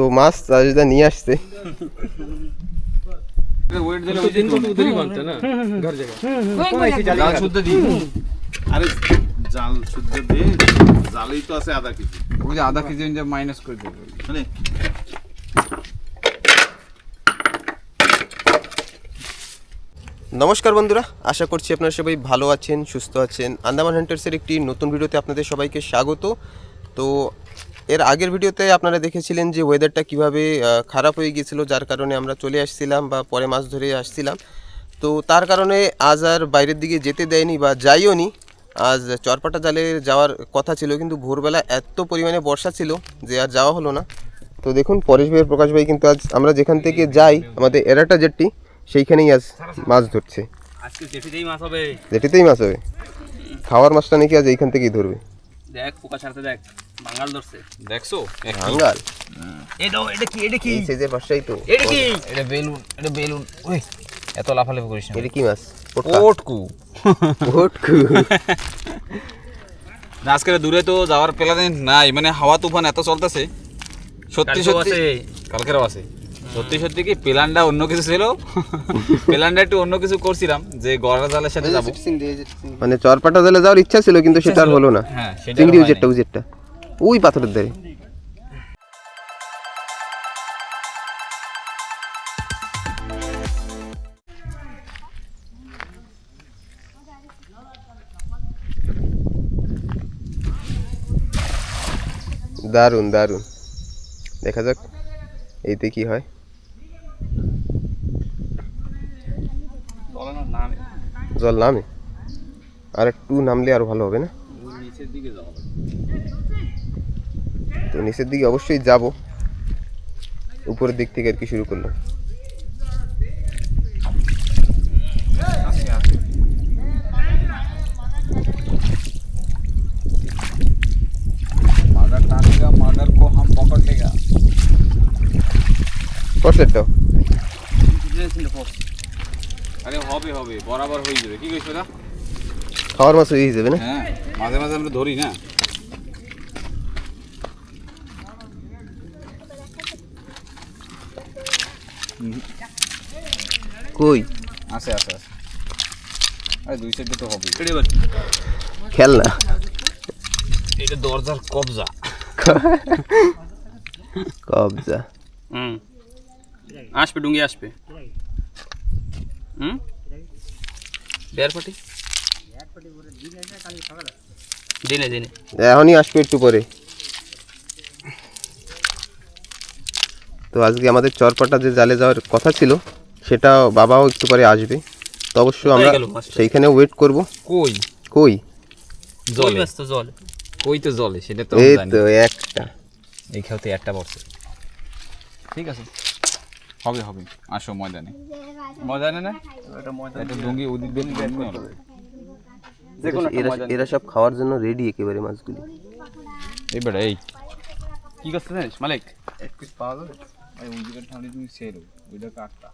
তো মাছ চাষিদা নিয়ে আসছে। আরে জাল শুদ্ধ তো আছে নমস্কার বন্ধুরা আশা করছি আপনারা সবাই ভালো আছেন সুস্থ আছেন। আন্দামান হান্টার্সের একটি নতুন ভিডিওতে আপনাদের সবাইকে স্বাগত। তো এর আগের ভিডিওতে আপনারা দেখেছিলেন যে ওয়েদারটা কীভাবে খারাপ হয়ে গিয়েছিল যার কারণে আমরা চলে আসছিলাম বা পরে মাছ ধরে আসছিলাম। তো তার কারণে আজ আর বাইরের দিকে যেতে দেয়নি বা যাইও নি। আজ চরপাটা জালে যাওয়ার কথা ছিল কিন্তু ভোরবেলা এত পরিমাণে বর্ষা ছিল যে আর যাওয়া হলো না। তো দেখুন পরেশ ভাই প্রকাশ ভাই কিন্তু আজ আমরা যেখান থেকে যাই আমাদের এরাটা জেটটি সেইখানেই আজ মাছ ধরছে। মাছ হবে। যেটিতেই মাছ হবে। খাওয়ার মাছটা নাকি আজ এইখান থেকেই ধরবে। দেখ পোকা ছাড়তে দেখ বাঙাল ধরছে। দেখছ? ভাঙ্গাল এই দাও এটা কি এটা কি? এই সাইজের মাছটাই তো। এটা কি? এটা বেলুন এটা বেলুন। ওই এত লাফালাফি করিস না। এটা কি মাছ? ওটকু। ভটকু না আজকে দূরে তো যাওয়ার প্ল্যান নাই মানে হাওয়া তুফান এত চলতেছে। সত্যি সত্যি। আছে। কালকেরও আছে। সত্যি সত্যি কি প্ল্যানটা অন্য কিছু ছিল? প্ল্যানটা একটু অন্য কিছু করছিলাম যে গড়া জালের সাথে যাব। মানে চরপাটা জালে যাওয়ার ইচ্ছা ছিল কিন্তু সেটা আর হলো না। হ্যাঁ সেটা চিংড়ি হয় উজেরটা উজেরটা। ওই পাথরের ধারে। দারুণ দারুণ দেখা যাক এইতে কি হয় তলানোর নাম জল নামে। আর একটু নামলে আরও ভালো হবে না? তো নিচের দিকে অবশ্যই যাব। উপরের দিক থেকে আর কি শুরু করলাম। Fortsett, da. আরে হবে হবে বরাবর হয়ে যাবে। কি কইছো না খাওয়ার মাছ হয়ে যাবে না? হ্যাঁ মাঝে মাঝে আমরা ধরি না। কই? আছে আছে আছে। আরে দুই সাইডে তো হবে এটা এবার খেল না এটা দরজার কবজা। কবজা। হুম। আসবে ডুঙ্গি আসবে। হুম? বেয়ার দিনে দিনে। এখনই আসবে একটু পরে। তো আজকে আমাদের চরপাটা যে জালে যাওয়ার কথা ছিল সেটা বাবাও একটু পরে আসবে। তো অবশ্য আমরা সেইখানে ওয়েট করব। কই? কই? জল। ব্যস্ত জল? কই তো জলে সেটা তো এই তো একটা। এই একটা পড়ছে ঠিক আছে? হবে হবে। আসো ময়দানে ময়দানে না এটা মজা একটা ডুঙ্গি ওদিক দিয়ে ডুঙ্গি হলো। এরা এরা সব খাওয়ার জন্য রেডি একেবারে মাছগুলি। এই বেটা এই। কি করতে জানিস মালিক? এক পিস পাওয়া যাবে? ওই উজিরের ঠান্ডি তুমি সেল ওইটা কাটটা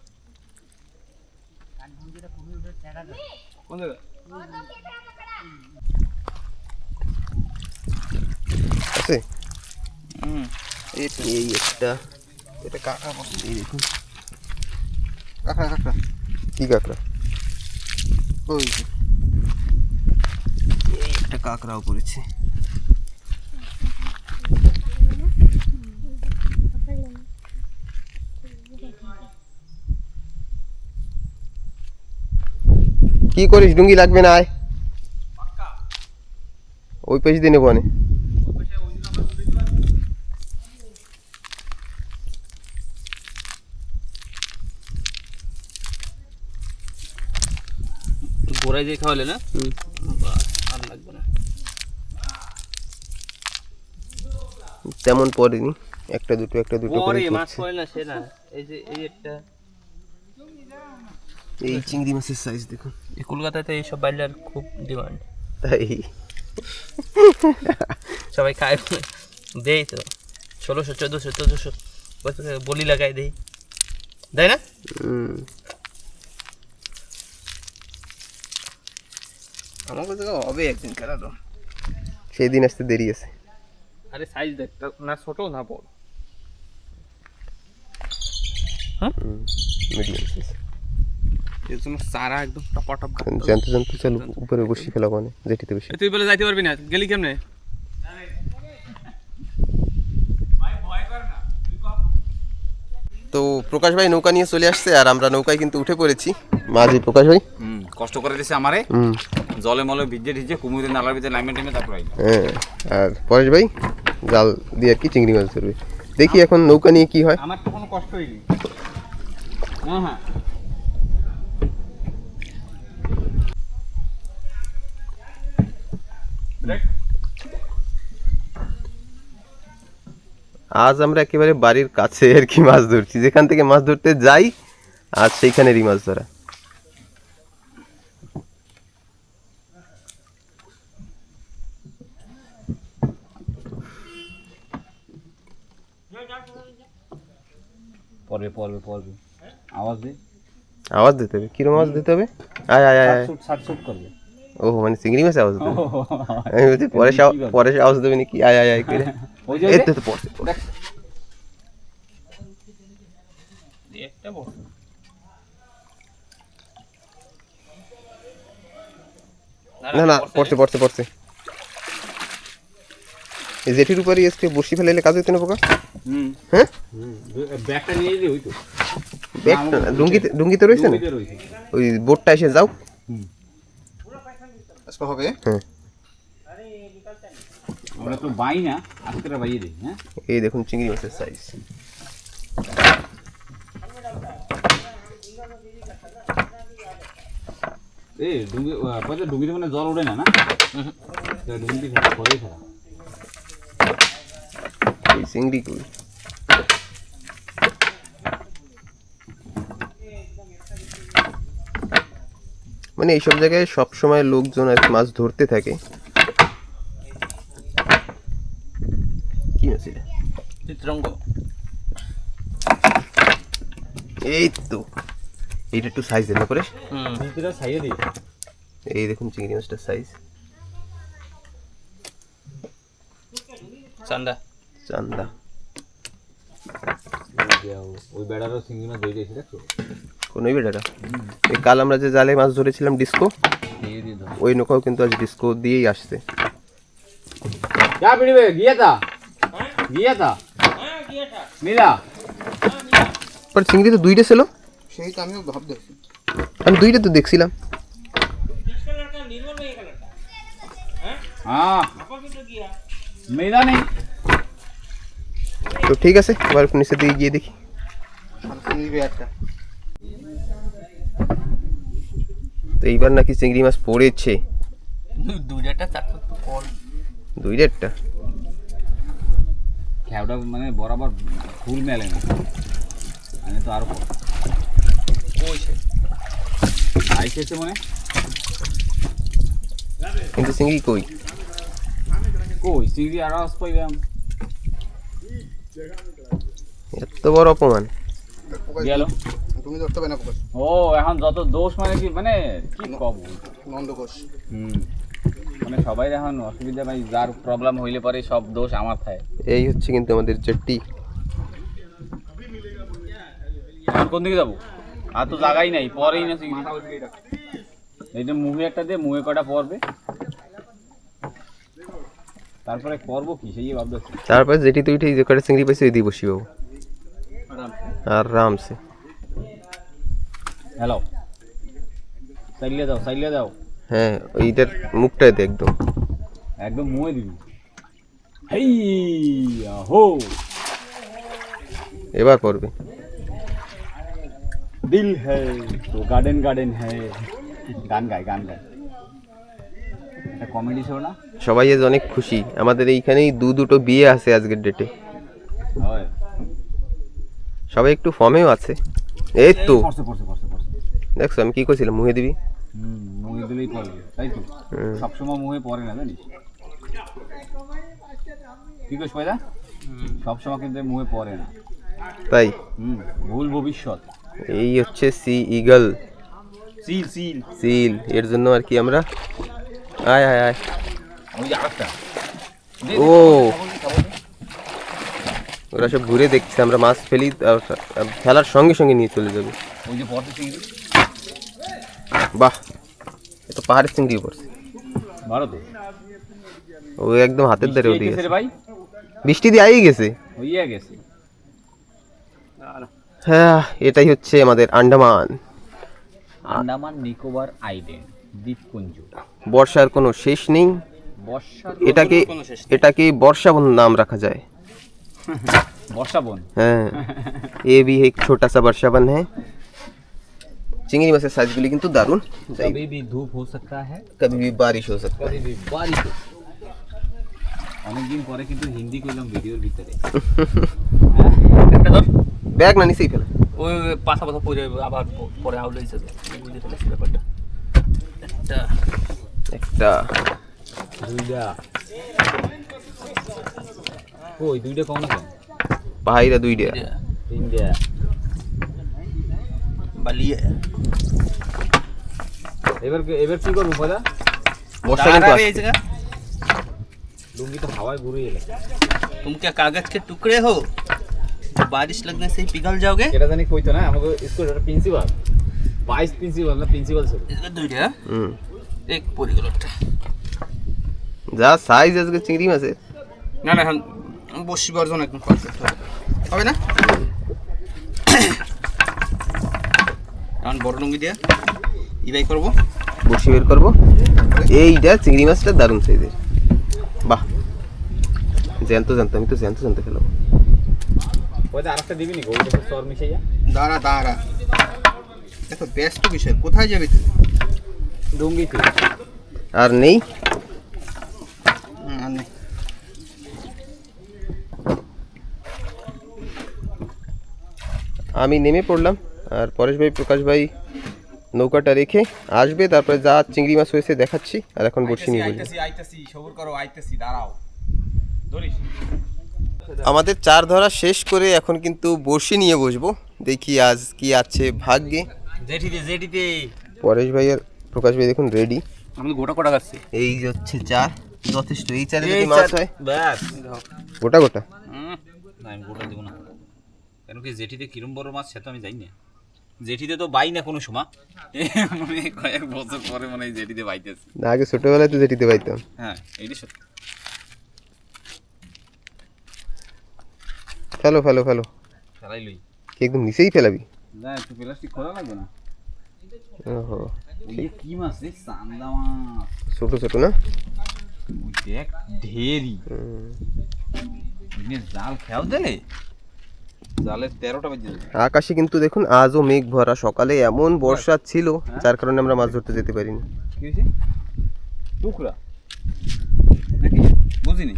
কোন জায়গা আছে? হুম এই একটা। এটা কাকা এই দেখুন কাকা কাকা কি কাঁকড়া ওই এই একটা কাঁকড়াও পড়েছে কি করিস ডুঙ্গি লাগবে না আয় ওই পেজ দিয়ে নেব নে দিয়ে খাওয়ালে না? আর লাগবে না। তেমন পড়েনি একটা দুটো একটা দুটো করে পরে মাছ পড়ে না সে না। এই যে এই একটা। এই চিংড়ি মাছের সাইজ দেখুন। এই কলকাতায় তো কলকাতাতে এইসব বাইলার খুব ডিমান্ড তাই? সবাই খায় দেই তো। ষোলোশো চোদ্দোশো চোদ্দোশো। বছরে বলি লাগাই দেই। দেয় না? আমার কাছে হবে একদিন খেলা তো? সেই দিন আসতে দেরি আছে। আরে সাইজ দেখ না ছোট না বড়? হ্যাঁ মিডিয়াম সাইজ এর জন্য চারা একদম টপা টপ জানতে জানতে চল উপরে বসি ফেলা মানে যেটিতে বসি তুই বলে যাইতে পারবি না গেলি কেমনে? তো প্রকাশ ভাই নৌকা নিয়ে চলে আসছে আর আমরা নৌকায় কিন্তু উঠে পড়েছি। মাঝি প্রকাশ ভাই। হুম কষ্ট করে দিছে আমারে। হুম। জলে মলে ভিজে ভিজে কুমুরে নালার ভিতরে লাইমে টেমে তারপর হ্যাঁ আর পরেশ ভাই জাল দিয়ে আর কি চিংড়ি মাছ ধরবে? দেখি এখন নৌকা নিয়ে কি হয়। আমার তো কোনো কষ্ট হয়নি। হ্যাঁ হ্যাঁ। আজ আমরা একেবারে বাড়ির কাছে আর কি মাছ ধরছি। যেখান থেকে মাছ ধরতে যাই আর সেইখানেরই মাছ ধরা। পড়বে পড়বে পড়বে আওয়াজ দে। আওয়াজ দিতে হবে? কিরম আওয়াজ দিতে হবে? আয় আয় আয় আয়। শুট শুট করবে। ও মানে চিংড়ি মাছ আওয়াজ দেবে আমি বলছি পরে পরে আওয়াজ দেবে নাকি? আয় আয় আয় করে। ওই যে এই তো পড়ছে পড়ছে। একটা বড় না না পড়ছে পড়ছে পড়ছে। এই জেঠির উপরে আজকে বসি ফেলাইলে কাজ হইতো না পোকা হ্যাঁ? ব্যাগটা নিয়ে ব্যাগটা না, ডুঙ্গিতে ডুঙ্গিতে রয়েছে না ওই বোটটা এসে যাও। আজকে হবে? হ্যাঁ। আমরা তো বাই না আজকে বাইয়ে দিই হ্যাঁ? এই দেখুন চিংড়ি মাছের সাইজ এ ডুঙ্গি ডুঙ্গিতে মানে জল ওঠে না না? ডুঙ্গিতে পরে খেলা চিংড়ি কই মানে এইসব জায়গায় সব সময় লোকজন আর কি মাছ ধরতে থাকে। কি মাছ এটা? চিত্রঙ্গ। এই তো। এইটা একটু সাইজ দেন করে হুম। ভিতরে ছাইয়ে দিই এই দেখুন চিংড়ি মাছটার সাইজ চান্দা। চান্দা। ওই বেড়ারও চিংড়ি মাছ দিয়ে দিয়েছি দেখছ? কোন ওই এই কাল আমরা যে জালে মাছ ধরেছিলাম ডিস্কো দিয়ে দিয়ে দাও ওই নৌকাও কিন্তু আজ ডিস্কো দিয়েই আসছে। যা পিড়িবে গিয়ে তা। গিয়ে তা। মিলা। পর চিংড়ি তো দুইটা ছিল। সেই তো আমিও ভাবতেছি আমি দুইটা তো দেখছিলাম। হ্যাঁ। মিলা নেই। তো ঠিক আছে এবার একটু নিচের দিকে গিয়ে দেখি। তো এইবার নাকি চিংড়ি মাছ পড়েছে। দুই দেড়টা খেয়াটা মানে বরাবর ফুল মেলে না। আমি তো আরও কইছে আইস এসে মনে? কিন্তু চিংড়ি কই? কই? চিংড়ি আরও আস পাইলাম। এত বড় অপমান। গেল। তুমি ধরতে পারে না প্রকাশ। ও এখন যত দোষ মানে কি মানে কি কব? নন্দকোষ হুম। মানে সবাই এখন অসুবিধা ভাই যার প্রবলেম হইলে পরে সব দোষ আমার থাকে। এই হচ্ছে কিন্তু আমাদের চারটি এখন কোন দিকে যাব? আর তো জায়গাই নাই পরেই না এইটা মুহে একটা দে মুহে কটা পড়বে তারপরে করব কি সেই ভাবতেছি তারপরে যেটি তুই ঠিক যে কটা চিংড়ি পাইছে ওই দিয়ে বসি বাবু। আরামসে। হ্যালো। সাইলে দাও সাইলে দাও। হ্যাঁ ওইটার মুখটাই দে একদম। একদম মুহে দিবি। হেই হো এবার পড়বে দিল হ্যায় তো গার্ডেন গার্ডেন হ্যায়। গান গায় গান গায়। একটা কমেডি শো না? সবাই আজ অনেক খুশি। আমাদের এইখানেই দু দুটো বিয়ে আছে আজকের ডেটে সবাই একটু ফর্মেও আছে। এই তো। পড়ছে পড়ছে পড়ছে পড়ছে। দেখছ আমি কি কইছিলাম মুহে দিবি? মুহে দিলেই পড়বে তাই তো? সবসময় মুহে পড়ে না জানিস? কি পয়দা সবসময় কিন্তু মুহে পড়ে না। তাই? ভুল ভবিষ্যৎ। এই হচ্ছে sea eagle. Seal seal. Seal এর জন্য আর কি আমরা আয় আয় আয় ও ওরা সব ঘুরে দেখছে আমরা মাছ ফেলি ফেলার সঙ্গে সঙ্গে নিয়ে চলে যাবে বাহ এ তো পাহাড়ের চিংড়ি পড়ছে ও একদম হাতের ধারে উঠে গেছে বৃষ্টি দিয়ে আই গেছে গেছে হ্যাঁ এটাই হচ্ছে আমাদের আন্ডামান আন্দামান নিকোবর আইল্যান্ড দ্বীপপুঞ্জ বর্ষার কোনো শেষ নেই বর্ষা এটাকে এটাকে বর্ষাবন নাম রাখা যায় বর্ষা বন হ্যাঁ এ भी एक छोटा सा वर्षावन है চিংড়ি মাছের সাইজগুলি কিন্তু দারুণ যাই कभी भी धूप हो सकता है কবি भी বারিশ हो सकता है কবি भी বারিশ हो অনেকদিন পরে কিন্তু হিন্দি করলাম ভিডিওর ভিতরে একটা ধর ব্যাগ না নিচেই ফেলে ওই ওই পাশা পাশা পড়ে যাবে আবার প- পরে আউলে এসে বুঝে ফেলেছি ব্যাপারটা একটা একটা দুইটা ওই দুইটা কম না কেন পাহাইরা দুইটা তিনটা বালিয়ে এবার কি- এবার কি করবো পয়দা বর্ষা কিন্তু दारा रे আসছে। इसका লুঙ্গি তো হাওয়ায় ঘুরে এলে तुम क्या कागज के टुकड़े हो जो बारिश लगने से ही पिघल जाओगे এটা জানি কইতো না আমাকে স্কুল একটা প্রিন্সিপাল ভাইস প্রিন্সিপাল না প্রিন্সিপাল স্যার দুইটা? হুম। এক পরিগলটা যা সাইজ আজকে চিংড়ি মাছের। না না এখন বসি গর্জন একদম পারফেক্ট হবে। না? এখন বড় ডুঙ্গি দিয়ে ইবাই করব। বসি বের করব। এইটা চিংড়ি মাছটা দারুণ সাইজের বাহ। জ্যান্ত জ্যান্ত আমি তো জ্যান্ত জ্যান্ত খেলাম ওই আরেকটা দিবি নি গোল সর মিশাইয়া। দাঁড়া দাঁড়া। দেখো ব্যস্ত বিষয়। কোথায় যাবি তুই? লুঙ্গি তুই আর নেই? হুম, আর নেই। আমি নেমে পড়লাম আর পরেশ ভাই প্রকাশ ভাই নৌকাটা রেখে আসবে তারপরে যা চিংড়ি মাছ হয়েছে দেখাচ্ছি আর এখন বসে নিয়ে বসবো আইতেছি আইতেছি সবুর করো আইতেছি দাঁড়াও। ধরিস। আমাদের চার ধরা শেষ করে এখন কিন্তু বসে নিয়ে বসবো দেখি আজ কি আছে ভাগ্যে। জেঠিতে জেঠিতে পরেশ ভাই আর প্রকাশ ভাই দেখুন রেডি আমি গোটা কোটা কাটছি এই হচ্ছে চার যথেষ্ট। এই চারে যদি মাছ হয়? ব্যাস। গোটা গোটা? না আমি গোটা দেবো না। কেন কি জেঠিতে কিরম বড় মাছ সে তো আমি জানি না। জেঠিতে তো বাই না কোনো সময়। মানে কয়েক বছর পরে মানে জেঠিতে বাইতেছে। না আগে ছোটবেলায় তো যেটিতে পাইতাম হ্যাঁ এইটা সত্যি। ফেলো ফেলো ফেলো। খেলাই লই। কি একদম নিচেই ফেলাবি? না একটু প্লাস্টিক খোলা লাগবে না? ওহো। ওই যে কি মাছ রে চান্দা মাছ। ছোট ছোট না? ওই দেখ ঢেরি। ওইনে জাল খেয়াও দিলে জালের তেরোটা বেজে আকাশে কিন্তু দেখুন আজও মেঘ ভরা। সকালে এমন বর্ষা ছিল যার কারণে আমরা মাছ ধরতে যেতে পারিনি। টুকরা? নাকি? বুঝিনি।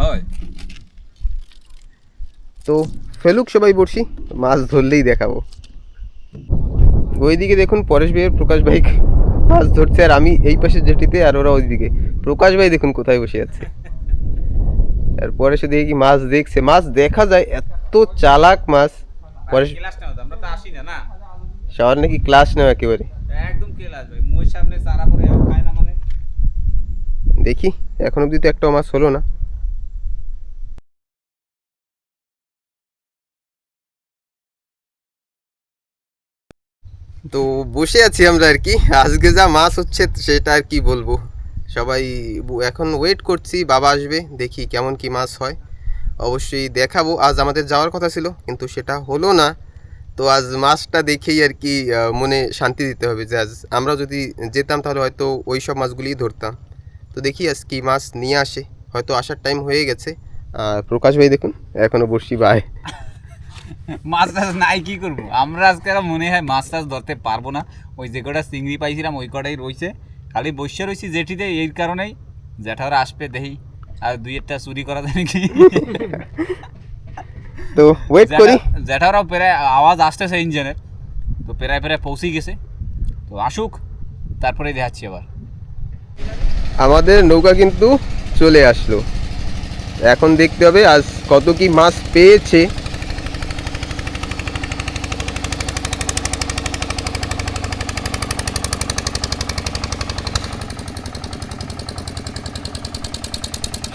হয়। তো ফেলুক সবাই বসি মাছ ধরলেই দেখাবো। ওইদিকে দেখুন পরেশ ভাইয়ের প্রকাশ ভাই মাছ ধরছে আর আমি এই পাশে জেটিতে আর ওরা ওইদিকে। প্রকাশ ভাই দেখুন কোথায় বসে আছে। আর পরে শুধু কি মাছ দেখছে? মাছ দেখা যায় এত চালাক মাছ। পরেশ ক্লাস না আমরা তো আসি না না? সবার নাকি ক্লাস নেওয়া একেবারে। একদম ক্লাস ভাই। সামনে সারা পরে খায় না মানে। দেখি এখন অবধি তো একটা মাছ হলো না। তো বসে আছি আমরা আর কি। আজকে যা মাছ হচ্ছে সেটা আর কি বলব। সবাই এখন ওয়েট করছি, বাবা আসবে, দেখি কেমন কি মাছ হয়। অবশ্যই দেখাবো। আজ আমাদের যাওয়ার কথা ছিল, কিন্তু সেটা হলো না। তো আজ মাছটা দেখেই আর কি মনে শান্তি দিতে হবে যে আজ আমরা যদি যেতাম তাহলে হয়তো ওই সব মাছগুলিই ধরতাম। তো দেখি আজ কি মাছ নিয়ে আসে। হয়তো আসার টাইম হয়ে গেছে। আর প্রকাশ ভাই দেখুন, এখনও বসি বাই মাছ টাছ নাই কি করব? আমরা আজকে মনে হয় মাছ টাছ ধরতে পারব না। ওই যে কটা চিংড়ি পাইছিলাম ওই কটাই রয়েছে খালি বসে রয়েছি জেঠিতে এই কারণেই জ্যাঠারা আসবে দেখি। আর দুই একটা চুরি করা যায় নাকি? তো ওয়েট করি। জ্যাঠা- জ্যাঠারাও প্রায় আওয়াজ আসতেছে ইঞ্জিনের তো প্রায় প্রায় পৌঁছেই গেছে। তো আসুক তারপরে দেখাচ্ছি আবার। আমাদের নৌকা কিন্তু চলে আসলো। এখন দেখতে হবে আজ কত কি মাছ পেয়েছে।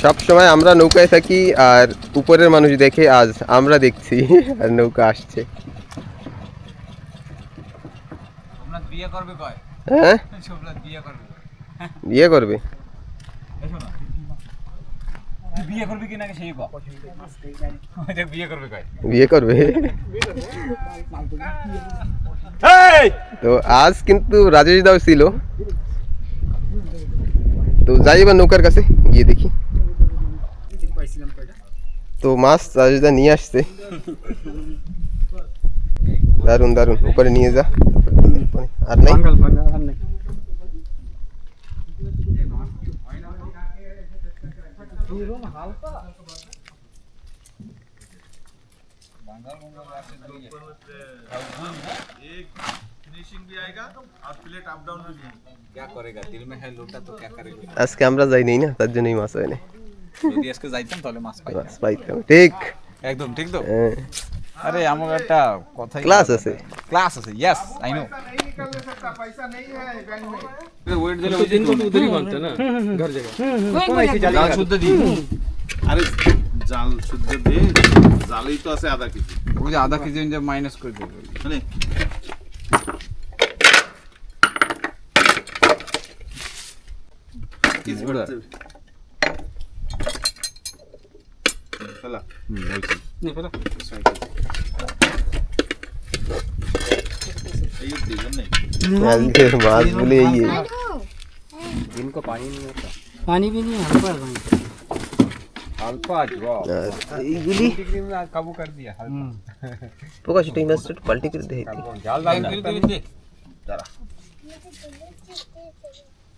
সব সময় আমরা নৌকায় থাকি আর উপরের মানুষ দেখে আজ আমরা দেখছি আর নৌকা আসছে। বিয়ে করবে হ্যাঁ? বিয়ে করবে কয়? বিয়ে করবে। তো আজ কিন্তু রাজেশ দাও ছিল। তো যাই এবার নৌকার কাছে গিয়ে দেখি। তো মাছ চাষিদা নিয়ে আসছে দারুন দারুন উপরে নিয়ে যা আর নাই আজকে আমরা যাই নাই না তার জন্যই মাছ হয় না যদি আজকে যাইতাম তাহলে মাছ পাই মাছ পাইতাম ঠিক একদম ঠিক তো হ্যাঁ আরে আমার একটা কথাই ক্লাস আছে ক্লাস আছে ইয়েস আই নো पैसा नहीं है बैंक में ওয়েট দিলে ওই দিন তো উধরই बनते ना घर जगह জাল শুদ্ধ দি আরে জাল শুদ্ধ দে জালই তো আছে আধা কেজি ওই যে আধা কেজি যে মাইনাস করে দেবে মানে কেজি পড়তে হবে। ফেলা এই দিবেন নাই আজকে মাছ বলে এই এই। पानी भी नहीं हल्का है पानी अल्फा जो আর এইগুলি काबू कर दिया প্রকাশ এটা এই মাছটা একটু পাল্টে করে দেখি জাল দাও कर दे ওরে সাইজ কোকারি কোকারি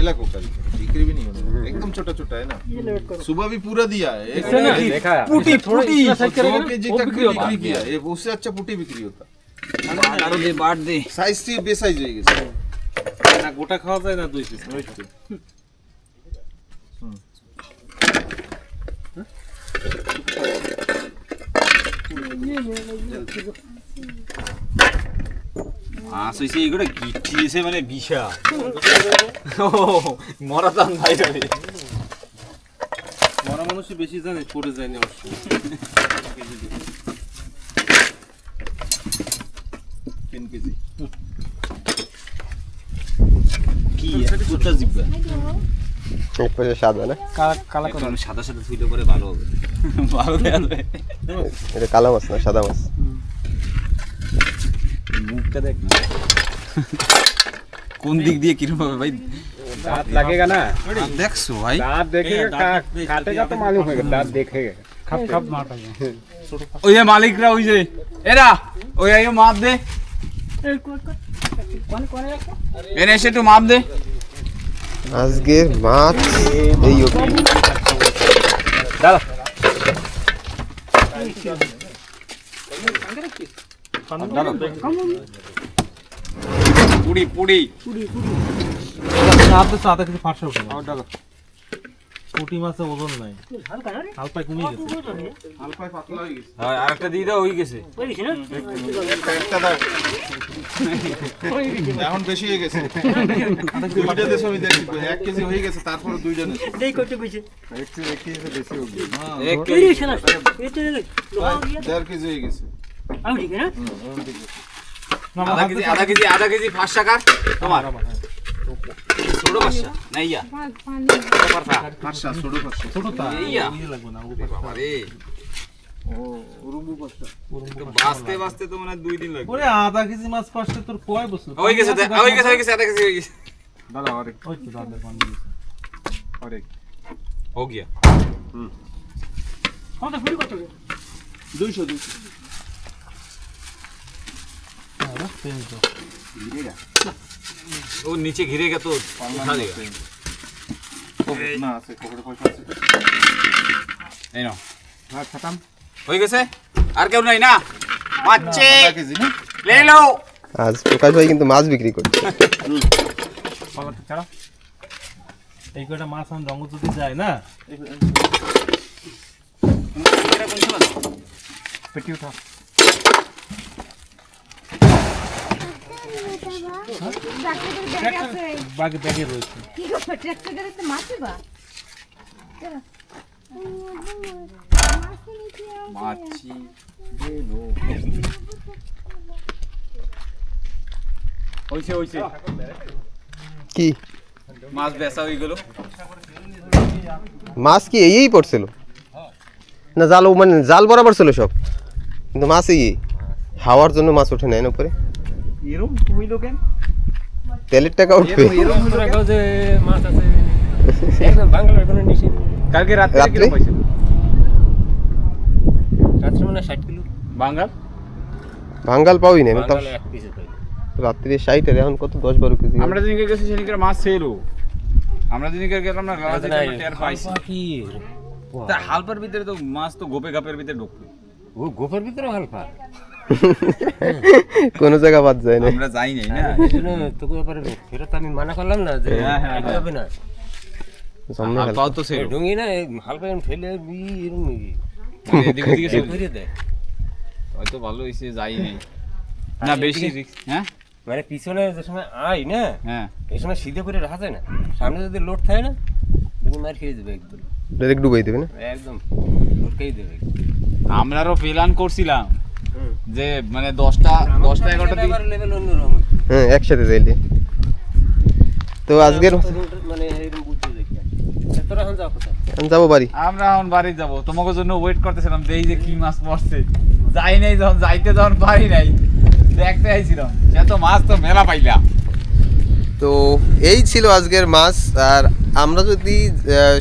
ये हमारे एकड़ तक झमेला को कल बिक्री भी नहीं होने एकदम छोटा छोटा है ना सुबह भी पूरा दिया है एक देखा पुटी पुटी सौ केजी तक भी बिक्री किया है उससे अच्छा पुटी बिक्री होता আরো দে বাট দে সাইজ টি বেসাইজ হয়ে গেছে না গোটা খাওয়া যায় না দুই পিস ওই তো। মাছ হইছে এগুলো গিটি এসে মানে বিশা মরাতাম ভাই রে। মরা মানুষই বেশি জানে পড়ে যায়নি অবশ্য। তিন কেজি। কি দুটা জিব্বা? এরপরে সাদা না? কালা করে সাদা সাদা ধুইলে পরে ভালো হবে। ভালো দেখা যাবে। এটা কালা মাছ না সাদা মাছ? মুখটা দেখ না কোন দিক দিয়ে কিরম হবে ভাই दांत लगेगा ना দেখছো ভাই दांत देखेगा का- काटेगा तो मालूम होगा दांत देखेगा खप खप मारता है ওই যে মালিকরা ওই যে এরা ওই আইও মাপ দে এনে এসে একটু মাপ দে আজকের মাছ এই এখন বেশি হয়ে গেছে। দুইটা এক কেজি হয়ে গেছে তারপরে দুইজনে দেড় কেজি হয়ে গেছে। अब ठीक है ना আধা কেজি আধা কেজি আধা কেজি পাঁচ টাকা তোমার ছোট বাচ্চা না ইয়া পাঁচশা ছোট পাঁচশা ইয়া বাবা রে তো বাঁচতে বাঁচতে তো মানে দুই দিন লাগবে ওরে আধা কেজি মাছ পাঁচটা তোর কয় বছর হয়ে গেছে হয়ে গেছে হয়ে গেছে আধা কেজি হয়ে গেছে ওই তো দাদা পানি দিয়েছে। हो गया हम तो पूरी करते हैं দুইশো দুইশো वो नीचे गिरेगा तो उठा देगा না আছে পকেটে পয়সা আছে এই নাও হয়ে গেছে আর কেউ নাই না মাছে আধা কেজি না লে লো আজ প্রকাশ ভাই কিন্তু মাছ বিক্রি করছে পালাটা ছাড়া এই কটা মাছ আমি রঙ যদি যায় না পেটি উঠা বাগে ব্যাগে রয়েছে কি? ট্রাক্টর মাছি বা মাছি হইছে হইছে কি মাছ বেচা হয়ে গেল। মাছ কি এই পড়ছিল? না জাল ও মানে জাল বরাবর ছিল সব। কিন্তু মাছ এই হাওয়ার জন্য মাছ ওঠে না উপরে? এরম হইল কেন? তেলের টাকা উঠবে। যে মাছ আছে একদম বাংলার কোনো নিচে কালকে রাত্রে রাত্রে? পাইছেন রাত্রে মানে ষাট কিলো। বাঙ্গাল? ভাঙ্গাল পাওই না পাই রাত্রি ষাটের এখন কত দশ বারো কেজি? আমরা যেদিনকে গেছি সেদিনকে মাছ ছিল আমরা যেদিনকে গেলাম না গাছ টের পাইছি। কি তা হালপার ভিতরে তো মাছ তো গোপে গাপের ভিতরে ঢুকবে। ও গোপের ভিতরে হালফা কোনো জায়গা বাদ যায় না আমরা যাই নাই না? তোকে ব্যাপারে ফেরত আমি মানা করলাম না যে হ্যাঁ, হ্যাঁ, হ্যাঁ। হবে না। সামনে। তো না হালকা ই মানে এদিক দেয় হয়তো ভালো হয়েছে যাই নাই। না বেশি হ্যাঁ? মানে পিছনে যে সময় আই না হ্যাঁ। এই সময় সিধে করে রাখা যায় না। সামনে যদি লোড থাকে না তুমি মার খেয়ে দেবে একদম। ডাইরেক্ট ডুবাই দেবে না? একদম লোডকেই দেবে। প্ল্যান করছিলাম। যে মানে দশটা দশটা অন্যরকম হ্যাঁ একসাথে যাইলে তো আজকের মানে যাব বাড়ি। আমরা এখন বাড়ি যাব। তোমাকে জন্য ওয়েট করতেছিলাম যে এই যে কি মাছ পড়ছে। যাই নাই যখন যাইতে যখন পারি নাই দেখতে আইছিলাম। সে তো মাছ তো মেলা পাইলা। তো এই ছিল আজকের মাছ। আর আমরা যদি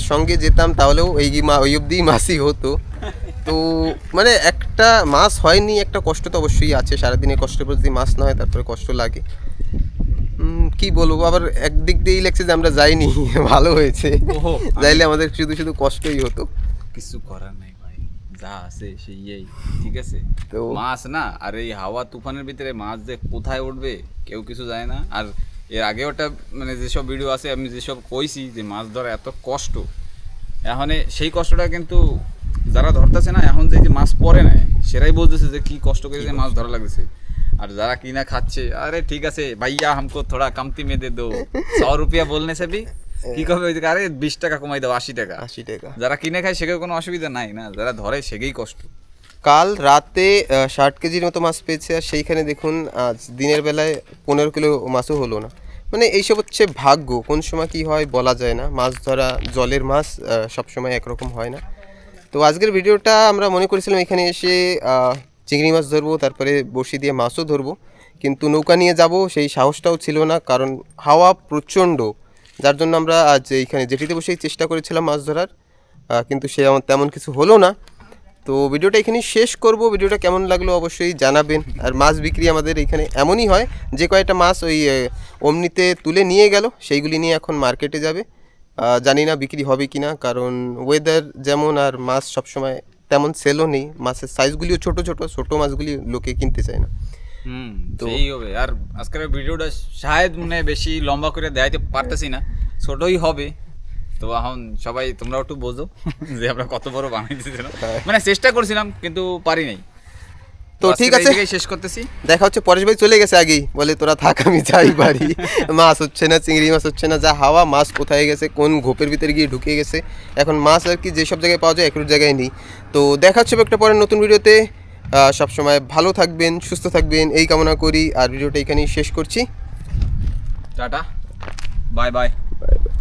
সঙ্গে যেতাম তাহলেও এই মা- ওই অবধি মাছই হতো। তো মানে একটা মাছ হয়নি একটা কষ্ট তো অবশ্যই আছে। সারাদিনে কষ্টের পর যদি মাছ না হয় তারপরে কষ্ট লাগে। কি বলব? আবার একদিক দিয়েই লাগছে যে আমরা যাইনি ভালো হয়েছে। যাইলে আমাদের শুধু শুধু কষ্টই হতো। কিছু করার নাই ভাই যা আছে সেই ঠিক আছে? তো- মাছ না আর এই হাওয়া তুফানের ভিতরে মাছ যে কোথায় উঠবে কেউ কিছু যায় না। আর এর আগে ওটা মানে যেসব ভিডিও আছে আমি যেসব কইছি যে মাছ ধরা এত কষ্ট এখন সেই কষ্টটা কিন্তু যারা ধরতেছে না এখন যে যে মাছ পরে নেয় সেটাই বলতেছে যে কি কষ্ট করে যে মাছ ধরা লাগতেছে। আর যারা কিনা খাচ্ছে আরে ঠিক আছে ভাইয়া হামকো থোড়া কামতি মে দো। সো রুপিয়া বলনে সে কি কবে ওই আরে বিশ টাকা কমাই দাও আশি টাকা। আশি টাকা। যারা কিনে খায় সেখানে কোনো অসুবিধা নাই না যারা ধরে সেগেই কষ্ট। কাল রাতে ষাট কেজির মতো মাছ পেয়েছে আর সেইখানে দেখুন আজ দিনের বেলায় পনেরো কিলো মাছও হলো না। মানে এইসব হচ্ছে ভাগ্য কোন সময় কি হয় বলা যায় না। মাছ ধরা জলের মাছ সবসময় একরকম হয় না। তো আজকের ভিডিওটা আমরা মনে করেছিলাম এখানে এসে চিংড়ি মাছ ধরবো, তারপরে বসি দিয়ে মাছও ধরবো। কিন্তু নৌকা নিয়ে যাব, সেই সাহসটাও ছিল না, কারণ হাওয়া প্রচণ্ড। যার জন্য আমরা আজ এইখানে জেটিতে বসেই চেষ্টা করেছিলাম মাছ ধরার কিন্তু সে আমার তেমন কিছু হলো না। তো ভিডিওটা এখানেই শেষ করব। ভিডিওটা কেমন লাগল অবশ্যই জানাবেন। আর মাছ বিক্রি আমাদের এখানে এমনই হয়, যে কয়েকটা মাছ ওই অমনিতে তুলে নিয়ে গেল, সেইগুলি নিয়ে এখন মার্কেটে যাবে। জানি না বিক্রি হবে কি না কারণ ওয়েদার যেমন আর মাছ সবসময় তেমন সেলও নেই। মাছের সাইজগুলিও ছোট ছোট ছোট মাছগুলি লোকে কিনতে চায় না। হুম সেই হবে। আর আজকের ভিডিওটা শায়দ মানে বেশি লম্বা করে দেখাইতে পারতেছি না। ছোটই হবে। তো এখন সবাই তোমরাও একটু বোঝো যে আমরা কত বড় বানাই দিয়েছিলাম মানে চেষ্টা করছিলাম কিন্তু পারি নাই। তো ঠিক আছে। শেষ করতেছি। দেখা হচ্ছে পরেশ ভাই চলে গেছে আগেই। বলে তোরা থাক আমি যাই বাড়ি। মাছ হচ্ছে না চিংড়ি মাছ হচ্ছে না যা হাওয়া মাছ কোথায় গেছে কোন ঘোপের ভিতরে গিয়ে ঢুকে গেছে। এখন মাছ আর কি যেসব জায়গায় পাওয়া যায় একটু জায়গায় নেই। তো দেখা হচ্ছে একটা পরের নতুন ভিডিওতে। সবসময় ভালো থাকবেন সুস্থ থাকবেন এই কামনা করি। আর ভিডিওটা এখানেই শেষ করছি। Tata. Bye bye. Bye bye.